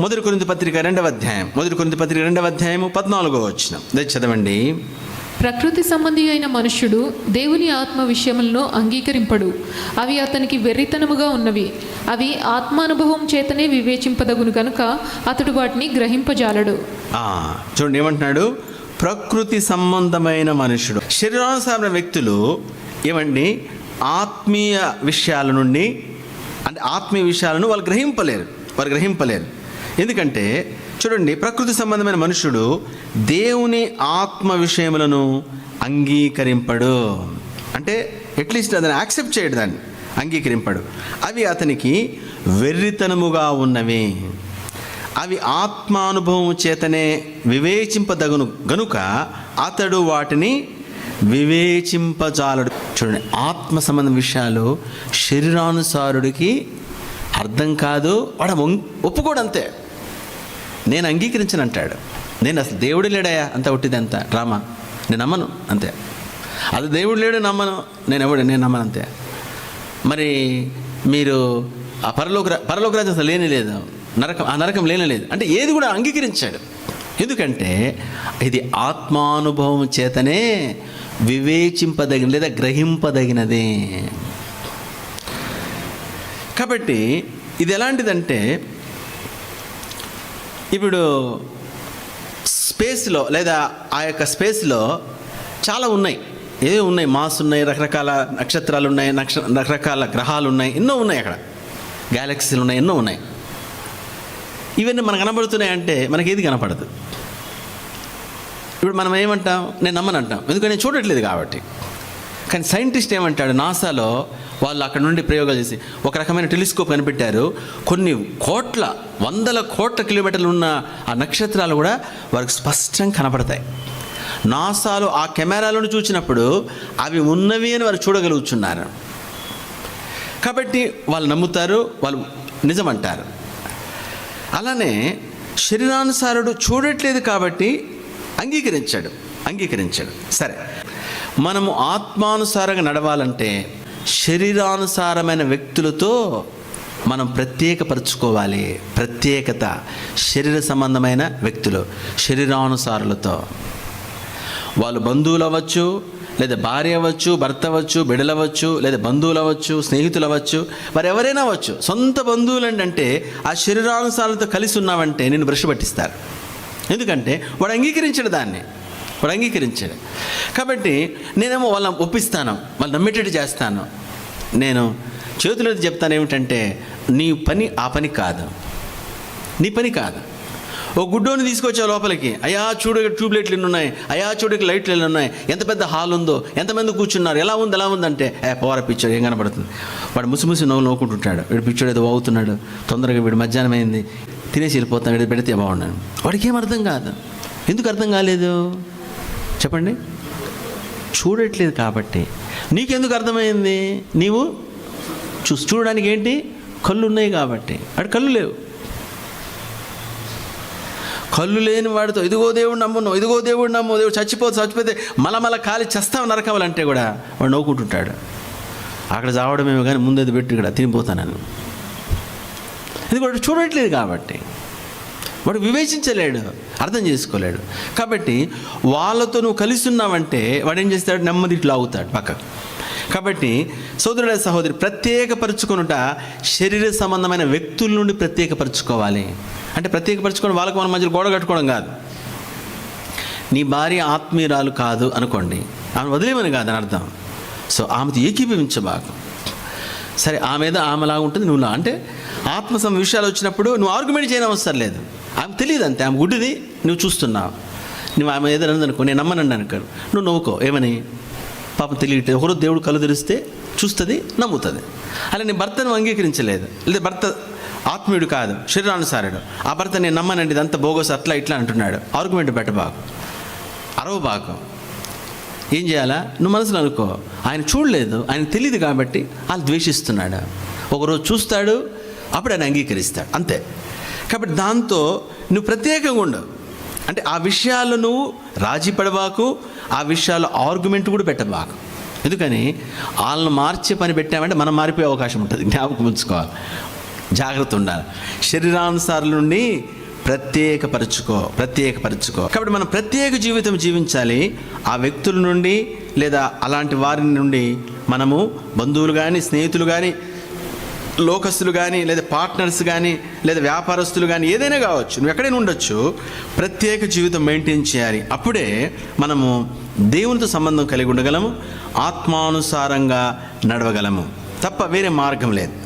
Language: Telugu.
మొదటి కొరింది పత్రిక రెండవ అధ్యాయం. మొదటి కొరింది పత్రిక రెండవ అధ్యాయము పద్నాలుగో వచ్చిన చదవండి. ప్రకృతి సంబంధి అయిన మనుష్యుడు దేవుని ఆత్మ విషయములను అంగీకరింపడు. అవి అతనికి వెర్రితనముగా ఉన్నవి. అవి ఆత్మానుభవం చేతనే వివేచింపదగును గనుక అతడు వాటిని గ్రహింపజాలడు. చూడండి ఏమంటున్నాడు? ప్రకృతి సంబంధమైన మనుషుడు శరీరానుసారమైన వ్యక్తులు ఏమండి? ఆత్మీయ విషయాల నుండి అంటే ఆత్మీయ విషయాలను వాళ్ళు గ్రహింపలేరు. వారు గ్రహింపలేరు. ఎందుకంటే చూడండి ప్రకృతి సంబంధమైన మనుషుడు దేవుని ఆత్మ విషయములను అంగీకరింపడు. అంటే అట్లీస్ట్ అతను యాక్సెప్ట్ చేయడు దాన్ని అంగీకరింపడు. అవి అతనికి వెర్రితనముగా ఉన్నవి. అవి ఆత్మానుభవం చేతనే వివేచింపదగును గనుక అతడు వాటిని వివేచింపజాలడు. చూడండి ఆత్మ సంబంధం విషయాలు శరీరానుసారుడికి అర్థం కాదు వాడు ఒప్పుకోడంతే ఒప్పుకోడు అంతే. నేను అంగీకరించను అంటాడు నేను అసలు దేవుడు లేడాయా అంత ఒట్టిది అంత డ్రామా నేను నమ్మను అంతే. అది దేవుడు లేడు నమ్మను నేను ఎవడు నేను నమ్మను అంతే. మరి మీరు ఆ పరలోక పరలోకరాజు అసలు లేని లేదు. నరకం ఆ నరకం లేని లేదు. అంటే ఏది కూడా అంగీకరించాడు. ఎందుకంటే ఇది ఆత్మానుభవం చేతనే వివేచింపదగిన లేదా గ్రహింపదగినది. కాబట్టి ఇది ఎలాంటిదంటే ఇప్పుడు స్పేస్లో లేదా ఆ యొక్క స్పేస్లో చాలా ఉన్నాయి. ఏవో ఉన్నాయి? మాస్ ఉన్నాయి రకరకాల నక్షత్రాలు ఉన్నాయి నక్ష రకరకాల గ్రహాలు ఉన్నాయి ఎన్నో ఉన్నాయి అక్కడ. గ్యాలక్సీలు ఉన్నాయి ఎన్నో ఉన్నాయి. ఇవన్నీ మనకు కనబడుతున్నాయి అంటే మనకి ఏది కనపడదు. ఇప్పుడు మనం ఏమంటాం? నేను నమ్మనంటాం. ఎందుకంటే నేను చూడట్లేదు కాబట్టి. కానీ సైంటిస్ట్ ఏమంటాడు? నాసాలో వాళ్ళు అక్కడ నుండి ప్రయోగాలు చేసి ఒక రకమైన టెలిస్కోప్ కనిపెట్టారు. కొన్ని కోట్ల వందల కోట్ల కిలోమీటర్లు ఉన్న ఆ నక్షత్రాలు కూడా వారికి స్పష్టంగా కనపడతాయి. నాసాలో ఆ కెమెరాలను చూసినప్పుడు అవి ఉన్నవి అని వారు చూడగలుగుతున్నారు. కాబట్టి వాళ్ళు నమ్ముతారు వాళ్ళు నిజమంటారు. అలానే శరీరానుసారుడు చూడట్లేదు కాబట్టి అంగీకరించాడు. అంగీకరించాడు. సరే. మనము ఆత్మానుసారంగా నడవాలంటే శరీరానుసారమైన వ్యక్తులతో మనం ప్రత్యేకపరచుకోవాలి. ప్రత్యేకత. శరీర సంబంధమైన వ్యక్తులు. శరీరానుసారులతో. వాళ్ళు బంధువులు అవ్వచ్చు లేదా భార్య అవ్వచ్చు భర్త అవ్వచ్చు బిడ్డలు అవ్వచ్చు లేదా బంధువులు అవ్వచ్చు స్నేహితులు అవ్వచ్చు. మరి ఎవరైనా అవ్వచ్చు సొంత బంధువులు అంటే ఆ శరీరానుసారాలతో కలిసి ఉన్నావంటే నేను బ్రష్ పట్టిస్తారు. ఎందుకంటే వాడు అంగీకరించిన దాన్ని. వాడు అంగీకరించాడు. కాబట్టి నేనేమో వాళ్ళని ఒప్పిస్తాను వాళ్ళు నమ్మేటట్టు చేస్తాను. నేను చేతులు చెప్తాను ఏమిటంటే నీ పని ఆ పని కాదు. నీ పని కాదు. ఓ గుడ్డోని తీసుకొచ్చావు లోపలికి అయ్యా చూడు ట్యూబ్లైట్లు ట్యూబ్ లైట్లు ఎన్ని ఉన్నాయి అయ్యా చూడు లైట్లు ఎన్ని ఉన్నాయి ఎంత పెద్ద హాల్ ఉందో ఎంతమంది కూర్చున్నారు ఎలా ఉంది ఎలా ఉందంటే ఏ పోర పిచ్చోడు ఏం కనబడుతుంది? వాడు ముసి ముసి నవ్వులు నవ్వుకుంటుంటాడు. వీడు పిక్చర్ ఏదో అవుతున్నాడు తొందరగా వీడు మధ్యాహ్నం అయింది తినేసి వెళ్ళిపోతాడు వీడు పెడితే బాగున్నాను వాడికి ఏం అర్థం కాదు. ఎందుకు అర్థం కాలేదు? చెప్పండి. చూడట్లేదు కాబట్టి. నీకెందుకు అర్థమైంది? నీవు చూ చూడడానికి ఏంటి కళ్ళు ఉన్నాయి కాబట్టి. అక్కడ కళ్ళు లేవు. కళ్ళు లేని వాడితో ఇదిగో దేవుడు నమ్మును ఇదిగో దేవుడు నమ్ము దేవుడు చచ్చిపోతే చచ్చిపోతే మలమల మల కాలి చస్తావు నరకవాలంటే కూడా వాడు నవ్వుకుంటుంటాడు. అక్కడ చావడమేమో కానీ ముందేది పెట్టి ఇక్కడ తినిపోతానని ఇది కూడా చూడట్లేదు కాబట్టి. వాడు వివేచించలేడు అర్థం చేసుకోలేడు. కాబట్టి వాళ్ళతో నువ్వు కలిసి ఉన్నావంటే వాడు ఏం చేస్తాడు? నెమ్మది ఇట్లా అవుతాడు పక్కకు. కాబట్టి సోదరుడ సహోదరి ప్రత్యేకపరుచుకొనుట శరీర సంబంధమైన వ్యక్తుల నుండి ప్రత్యేకపరచుకోవాలి. అంటే ప్రత్యేకపరచుకోవడం వాళ్ళకు మన మధ్యలో గోడ కట్టుకోవడం కాదు. నీ భార్య ఆత్మీయురాలు కాదు అనుకోండి. ఆమె వదిలేమని కాదు అని అర్థం. సో ఆమెతో ఏకీభవించబాకు. సరే ఆమె ఏదో ఆమెలాగా ఉంటుంది నువ్వులా. అంటే ఆత్మ సమ విషయాలు వచ్చినప్పుడు నువ్వు ఆర్గ్యుమెంట్ చేయనవసరం అవసరం లేదు. ఆమె తెలియదు అంతే. ఆమె గుడ్డిది. నువ్వు చూస్తున్నావు. నువ్వు ఆమె ఏదో అనుకో. నేను నమ్మనండి అనుకోను. నువ్వు నవ్వుకో. ఏమని? పాపం తెలియట్లేదు. ఒకరోజు దేవుడు కళ్ళు తెరిస్తే చూస్తుంది నమ్ముతుంది. అలా నీ భర్తను అంగీకరించలేదు. లేదా భర్త ఆత్మీయుడు కాదు శరీరానుసారుడు. ఆ భర్త నేను నమ్మనండి ఇదంతా బోగోస్ అట్లా ఇట్లా అంటున్నాడు. ఆర్గ్యుమెంట్ పెట్టబాకు. అరవబాకు. ఏం చేయాలా? నువ్వు మనసులో అనుకో. ఆయన చూడలేదు. ఆయన తెలియదు కాబట్టి వాళ్ళు ద్వేషిస్తున్నాడు. ఒకరోజు చూస్తాడు అప్పుడు ఆయన అంగీకరిస్తాడు అంతే. కాబట్టి దాంతో నువ్వు ప్రత్యేకంగా ఉండవు అంటే ఆ విషయాలు నువ్వు రాజీ పడబాకు ఆ విషయాలు ఆర్గ్యుమెంట్ కూడా పెట్టబాకు. ఎందుకని? వాళ్ళని మార్చే పని పెట్టామంటే మనం మారిపోయే అవకాశం ఉంటుంది. జ్ఞాపకం ఉంచుకోవాలి. జాగ్రత్త ఉండాలి. శరీరానుసారుల నుండి ప్రత్యేకపరచుకో ప్రత్యేకపరచుకో. కాబట్టి మనం ప్రత్యేక జీవితం జీవించాలి. ఆ వ్యక్తుల నుండి లేదా అలాంటి వారి నుండి మనము బంధువులు కానీ స్నేహితులు కానీ లోకస్తులు కానీ లేదా పార్ట్నర్స్ కానీ లేదా వ్యాపారస్తులు కానీ ఏదైనా కావచ్చు నువ్వు ఎక్కడైనా ఉండొచ్చు ప్రత్యేక జీవితం మెయింటైన్ చేయాలి. అప్పుడే మనము దేవునితో సంబంధం కలిగి ఉండగలము ఆత్మానుసారంగా నడవగలము. తప్ప వేరే మార్గం లేదు.